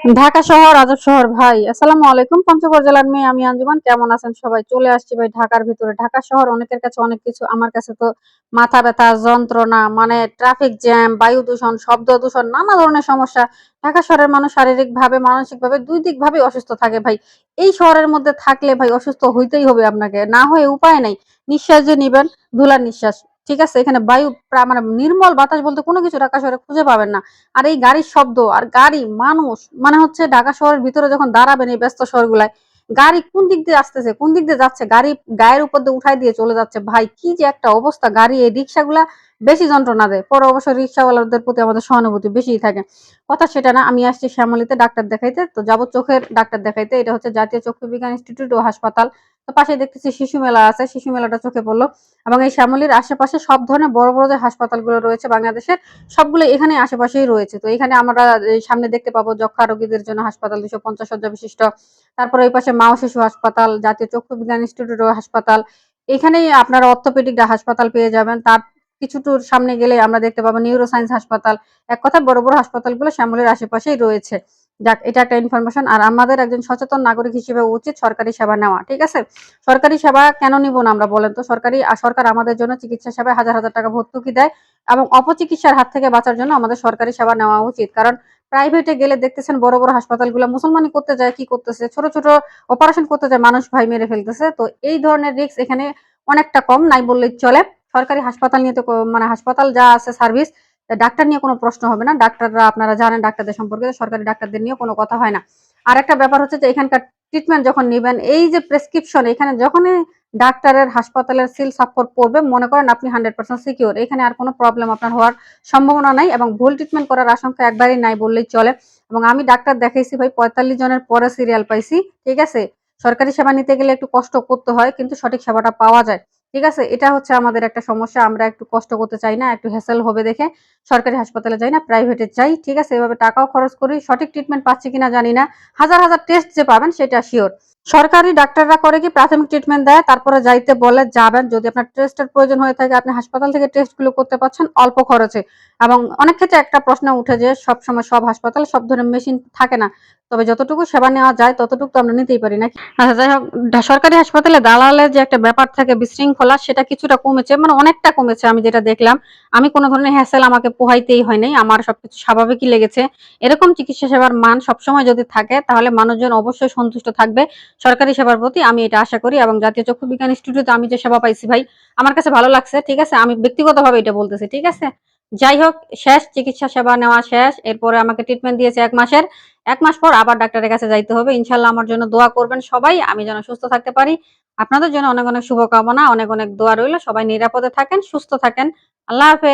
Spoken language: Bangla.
ঢাকা শহর, আজব শহর, ভাই। আসসালামু আলাইকুম, পঞ্চগড় জেলার মেয়ে আমি আঞ্জুমান। কেমন আছেন সবাই? চলে আসছি ভাই ঢাকার ভিতরে। ঢাকা শহর, অনেকের কাছে অনেক কিছু, আমার কাছে তো মাথা ব্যথা, যন্ত্রণা মানে ট্রাফিক জ্যাম বায়ু দূষণ, শব্দ দূষণ, নানা ধরনের সমস্যা। ঢাকা শহরের মানুষ শারীরিক ভাবে মানসিক ভাবে দুই দিক ভাবে অসুস্থ থাকে ভাই। এই শহরের মধ্যে থাকলে ভাই অসুস্থ হইতেই হবে আপনাকে। না হয়ে উপায় নাই। নিঃশ্বাস যে নিবেন, ধুলার নিঃশ্বাস। ঠিক আছে? এখানে বায়ু মানে নির্মল বাতাস বলতে কোনো কিছু ঢাকা শহরে খুঁজে পাবেন না। আর এই গাড়ির শব্দ আর গাড়ি মানুষ মানে হচ্ছে ঢাকা শহরের ভিতরে যখন দাঁড়াবেন এই ব্যস্ত শহরগুলায়, গাড়ি কোন দিক দিয়ে আসতেছে, কোন দিক দিয়ে যাচ্ছে? গাড়ি গায়ের উপর দিয়ে উঠাই দিয়ে চলে যাচ্ছে। ভাই, কি যে একটা অবস্থা। গাড়ি এই রিক্সাগুলা বেশি যন্ত্রণা দেয়। পরে অবশ্য রিক্সাওয়ালাদের প্রতি আমাদের সহানুভূতি বেশিই থাকে। কথা সেটা না, আমি আসছি শ্যামলিতে ডাক্তার দেখাইতে। তো যাব চোখের ডাক্তার দেখাইতে। এটা হচ্ছে জাতীয় চক্ষু বিজ্ঞান ইনস্টিটিউট ও হাসপাতাল। তো পাশে দেখতেছি শিশু মেলা আছে, শিশু মেলাটা চোখে পড়ল। এবং এই শ্যামলির আশেপাশে সব ধরনের বড় বড় যে হাসপাতালগুলো রয়েছে বাংলাদেশের, সবগুলো এখানে আশেপাশেই রয়েছে। তো এখানে আমরা সামনে দেখতে পাবো যক্ষা রোগীদের জন্য হাসপাতাল, দুশো পঞ্চাশ শয্যা বিশিষ্ট। তারপরে ওই পাশে মাও শিশু হাসপাতাল, জাতীয় চক্ষু বিজ্ঞান ইনস্টিটিউট হাসপাতাল। এখানেই আপনারা অর্থোপেডিক হাসপাতাল পেয়ে যাবেন। তার কিছুটুর সামনে গেলে আমরা দেখতে পাবো নিউরো সায়েন্স হাসপাতাল। এক কথা বড় বড় হাসপাতালগুলো শ্যামলের আশেপাশেই রয়েছে। যাক, এটা একটা ইনফরমেশন আর আমাদের একজন সচেতন নাগরিক হিসেবে উচিত সরকারি সেবা নেওয়া, ঠিক আছে? সরকারি সেবা কেন নিব না আমরা বলেন তো? সরকারি সরকার আমাদের জন্য চিকিৎসা সেবায় হাজার হাজার টাকা ভর্তুকি দেয় এবং অপচিকিৎসার হাত থেকে বাঁচার জন্য আমাদের সরকারি সেবা নেওয়া উচিত। কারণ প্রাইভেটে গেলে দেখতেছেন বড় বড় হাসপাতালগুলো মুসলমানি করতে যায়, কি করতেছে? ছোট ছোট অপারেশন করতে যায়, মানুষ ভাই মেরে ফেলতেছে। তো এই ধরনের রিস্ক এখানে অনেকটা কম, নাই বললেই চলে। সরকারি হাসপাতাল নিয়ে তো মানে হাসপাতাল যা আছে সার্ভিস ডাক্তার নিয়ে কোনো প্রশ্ন হবে না। ডাক্তাররা, আপনারা জানেন ডাক্তারদের সম্পর্কে সরকারি ডাক্তারদের নিয়ে কোনো কথা হয় না। আর একটা ব্যাপার হচ্ছে যে, এখানকার ট্রিটমেন্ট যখন নেবেন, এই যে প্রেসক্রিপশন এখানে যখনই ডাক্তারের হাসপাতালের সিল সাক্ষর পড়বে, মনে করেন আপনি হান্ড্রেড পার্সেন্ট সিকিউর এখানে আর কোনো প্রবলেম আপনার হওয়ার সম্ভাবনা নাই এবং ভুল ট্রিটমেন্ট করার আশঙ্কা একবারই নাই বললেই চলে। এবং আমি ডাক্তার দেখাইছি ভাই, পঁয়তাল্লিশ জনের পরে সিরিয়াল পাইছি, ঠিক আছে? সরকারি সেবা নিতে গেলে একটু কষ্ট করতে হয়, কিন্তু সঠিক সেবাটা পাওয়া যায়। ঠিক আছে? এটা হচ্ছে আমাদের একটা সমস্যা, আমরা একটু কষ্ট করতে চাই না, একটু হ্যাসেল হবে দেখে সরকারি হাসপাতালে যাই না প্রাইভেটে যাই, ঠিক আছে? এভাবে টাকাও খরচ করি, সঠিক ট্রিটমেন্ট পাচ্ছি কিনা জানি না। হাজার হাজার টেস্ট যে পাবেন সেটা শিওর সরকারি ডাক্তাররা করে কি প্রাথমিক ট্রিটমেন্ট দেয়, তারপরে যাইতে বলে যাবেন। যদি আপনার টেস্টের প্রয়োজন হয়ে থাকে, আপনি হাসপাতাল থেকে টেস্টগুলো করতে পারছেন অল্প খরচে। এবং অনেক ক্ষেত্রে একটা প্রশ্ন উঠে যে সব সময় সব হাসপাতাল সব ধরনের মেশিন থাকে না। তবে যতটুকু সেবা নেওয়া যায়, ততটুকু তো আমরা নিতেই পারি, নাকি? আচ্ছা যাই হোক সরকারি হাসপাতালে দালালের যে একটা ব্যাপার থাকে, বিশৃঙ্খলা, সেটা কিছুটা কমেছে মানে অনেকটা কমেছে, আমি যেটা দেখলাম। আমি কোনো ধরনের হ্যাসেল আমাকে পোহাইতেই হয় নাই, আমার সবকিছু স্বাভাবিকই লেগেছে। এরকম চিকিৎসা সেবার মান সবসময় যদি থাকে, তাহলে মানুষজন অবশ্যই সন্তুষ্ট থাকবে। সরকারি সেবার প্রতি আমি এটা আশা করি, এবং জাতীয় চক্ষু বিজ্ঞান ইনস্টিটিউটে আমি যে সেবা পাইছি ভাই, আমার কাছে ভালো লাগছে, ঠিক আছে? আমি ব্যক্তিগতভাবে এটা বলতেছি, ঠিক আছে? যাই হোক শেষ, চিকিৎসা সেবা নেওয়া শেষ। এরপরে আমাকে ট্রিটমেন্ট দিয়েছে এক মাসের। এক মাস পর আবার ডাক্তারের কাছে যাইতে হবে। ইনশাল্লাহ আমার জন্য দোয়া করবেন সবাই। আমি যেন সুস্থ থাকতে পারি। আপনাদের জন্য অনেক অনেক শুভকামনা, অনেক অনেক দোয়া রইল। সবাই নিরাপদে থাকেন, সুস্থ থাকেন। আল্লাহ হাফেজ।